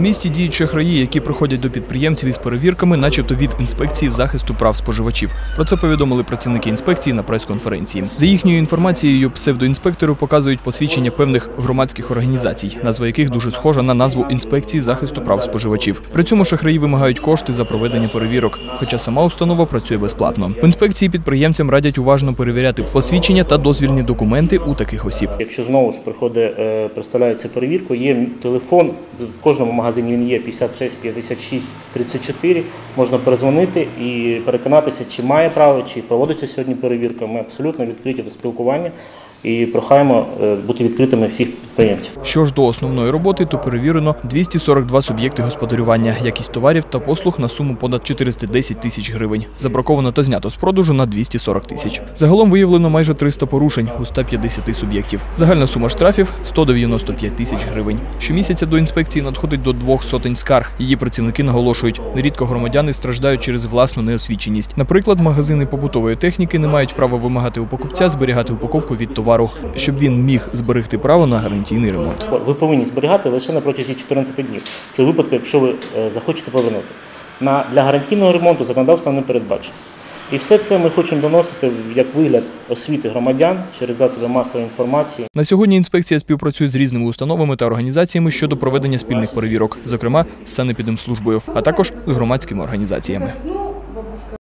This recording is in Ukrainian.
місті діють шахраї, які приходять до підприємців із перевірками, начебто від інспекції захисту прав споживачів. Про це повідомили працівники інспекції на прес-конференції. За їхньою інформацією, псевдоінспектори показують посвідчення певних громадських організацій, назва яких дуже схожа на назву інспекції захисту прав споживачів. При цьому шахраї вимагають кошти за проведення перевірок, хоча сама установа працює безплатно. В інспекції підприємцям радять уважно перевіряти посвідчення та дозвільні документи у таких осіб. Якщо знову ж приходить, е, представляється перевірку, є телефон, в кожному магазині він є 56 56 34, можна перезвонити і переконатися, чи має право, чи проводиться сьогодні перевірка. Ми абсолютно відкриті до спілкування і прохаємо е, бути відкритими всіх підприємців. Що ж до основної роботи, то перевірено 242 суб'єкти господарювання, якість товарів та послуг на суму понад 410 тисяч гривень. Забраковано та знято з продажу на 240 тисяч. Загалом виявлено майже 300 порушень у 150 суб'єктів. Загальна сума штрафів 195 тисяч гривень. Щомісяця до інспекції надходить до двох сотень скарг. Її працівники наголошують, нерідко громадяни страждають через власну неосвіченість. Наприклад, магазини побутової техніки не мають права вимагати у покупця зберігати упаковку від товару, щоб він міг зберегти право на гарантійний ремонт. Ви повинні зберігати лише на протязі 14 днів. Це випадку, якщо ви е, захочете повернути. На, для гарантійного ремонту законодавство не передбачено. І все це ми хочемо доносити в- як вигляд освіти громадян через засоби масової інформації. На сьогодні інспекція співпрацює з різними установами та організаціями щодо проведення спільних перевірок, зокрема з санепідемслужбою, а також з громадськими організаціями.